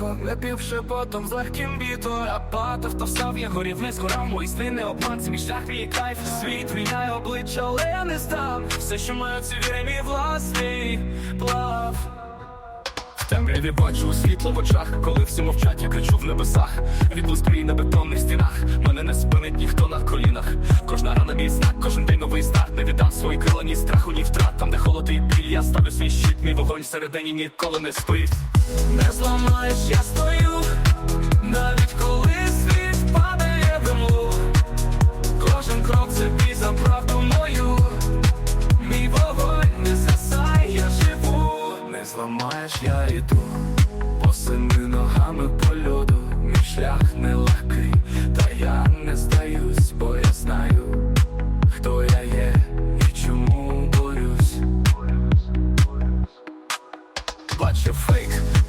не потом з легким бітом А падав, то встав, я горів, не згорав Мої сни не обман, мій шлях, мій кайф Світ міняє обличчя, але я не здам Все, що маю, віри, мій власний плав в темряві бачу світло в очах, коли всі мовчать, я кричу в небесах. Відблиск мій на бетонних стінах. Мене не спинить ніхто на колінах. Кожна рана мій знак, кожен день новий старт. Не віддам свої крила, ні страху, ні втрат. Там, де холод і біль, я ставлю свій щит, мій вогонь всередині ніколи не спить. Не зламаєш, я стою, навіть коли світ падає в імлу. Кожен крок це бій за правду мою. Мій вогонь не згасай, я живу. Не зламаєш, я йду Босими ногами по льоду Мій шлях нелегкий,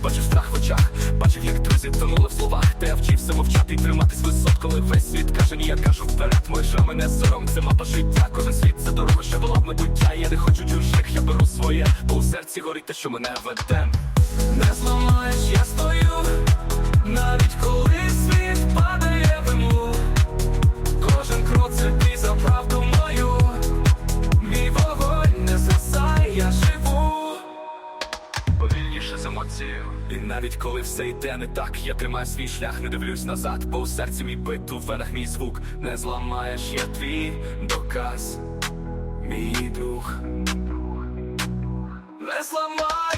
бачив страх в очах, бачив, як друзі тонули в словах, та я вчився мовчати і триматись висот, коли весь світ каже, ні, я кажу вперед, шрам мене сором, це мапа життя, кожен світ це дорога, що була б майбуття. Я не хочу чужих, я беру своє, бо у серці горить те, що мене веде. Не зламаєш, я стою, повільніше І навіть коли все йде не так, я тримаю свій шлях, не дивлюсь назад, бо у серці мій бит, у венах мій звук. Не зламаєш, я твій доказ, мій друг. Не зламаєш